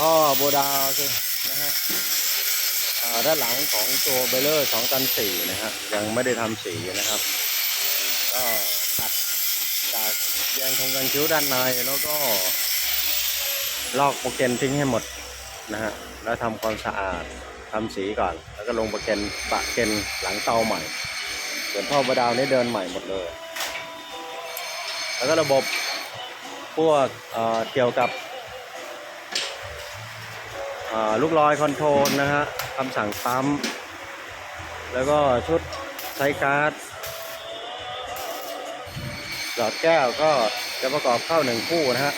ท่อโบดาวสินะฮะด้านหลังของตัวเบลเลอร์สองตันสี่นะฮะยังไม่ได้ทำสีนะครับ ก็ตัดจากแยงทงกันคิ้วด้านในแล้วก็ ลอกโปรเกนทิ้งให้หมดนะฮะแล้วทำความสะอาดทำสีก่อน แล้วก็ลงโปรเกนปะเกนหลังเตาใหม่ ส่วนท่อโบดาวนี่เดินใหม่หมดเลย แล้วก็ระบบพวกเอ่อเกี่ยวกับ ลูกลอยคอนโทรลนะฮะคำสั่งปั๊ม แล้วก็ชุดไซการ์ดหลอดแก้วก็จะประกอบเข้าหนึ่งคู่นะฮะ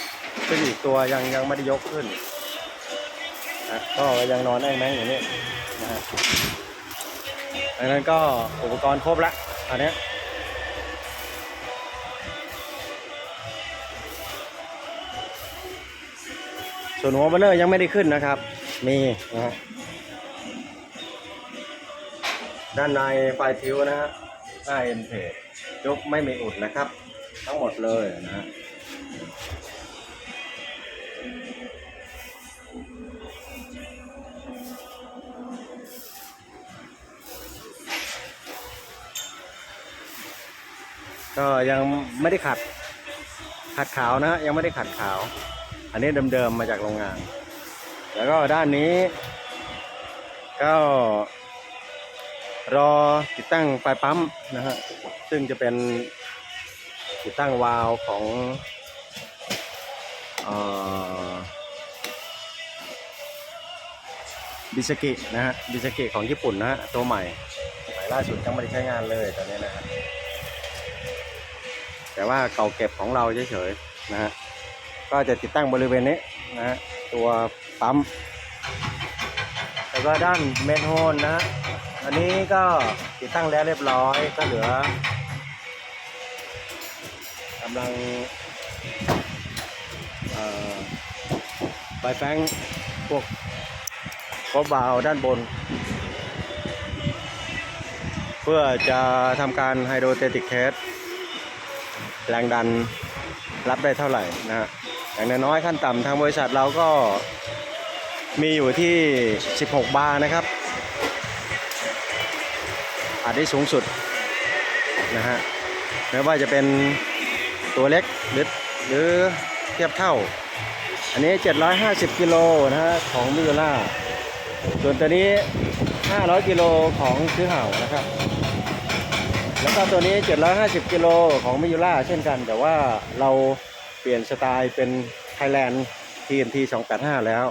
ซึ่งอีกตัวยังยังไม่ได้ยกขึ้นนะก็ยังนอนแอ่งแมงอยู่นี่นะฮะดังนั้นก็อุปกรณ์ครบละอันนี้ส่วนหัวเบลเลอร์ยังไม่ได้ขึ้นนะครับ มีนะฮะด้านในไฟทิวนะฮะหน้าเอ็นเพจยกไม่มีอุดนะครับ ทั้งหมดเลยนะฮะก็ยังไม่ได้ขัด ขัดขาวนะ ยังไม่ได้ขัดขาว อันนี้เดิมๆมาจากโรงงาน แล้วก็ด้านนี้ ก็รอติดตั้งไฟปั๊มนะฮะซึ่งจะเป็นติดตั้งวาล์วของบิสกินะฮะบิสกิของญี่ปุ่นนะฮะตัวใหม่ใหม่ล่าสุดยังไม่ได้ใช้งานเลยตอนนี้นะฮะแต่ว่าเก่าเก็บของเราเฉยๆนะฮะก็จะติดตั้งบริเวณนี้นะฮะ ตัวปั๊ม แล้วก็ด้านเมนโฮนนะฮะอันนี้ก็ติดตั้งแล้วเรียบร้อยก็เหลือกำลังเอ่อไฟแฟงพวกครบบาวด้านบน เพื่อจะทำการไฮโดรเตติกเทสแรงดันรับได้เท่าไหร่นะฮะ อย่างน้อยขั้นต่ำทางบริษัทเราก็มีอยู่ที่ 16 บาร์นะครับ อาจได้สูงสุดนะฮะไม่ว่าจะเป็นตัวเล็กหรือหรือเทียบเท่า อันนี้ 750 กิโลนะฮะของมิโล่าส่วนตัวนี้ 500 กิโลของซื้อเห่านะครับ แล้วก็ตัวนี้ 750 กิโลของมิยูล่าเช่นกันแต่ว่าเรา เปลี่ยนสไตล์เป็น Thailand TNT 285 แล้ว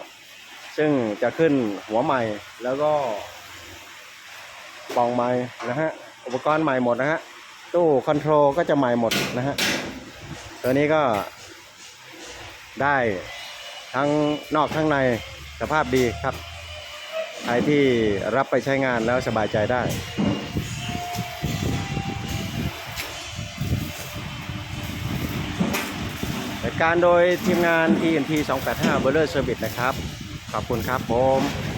ซึ่งจะขึ้นหัวใหม่แล้วก็ปองใหม่นะฮะ อุปกรณ์ใหม่หมดนะฮะ ตู้คอนโทรลก็จะใหม่หมดนะฮะ ตัวนี้ก็ได้ทั้งนอกทั้งในสภาพดีครับ ใครที่รับไปใช้งานแล้วสบายใจได้ ดการโดยทีมงาน TNT 285 b o i l e r Service นะครับ ขอบคุณครับผม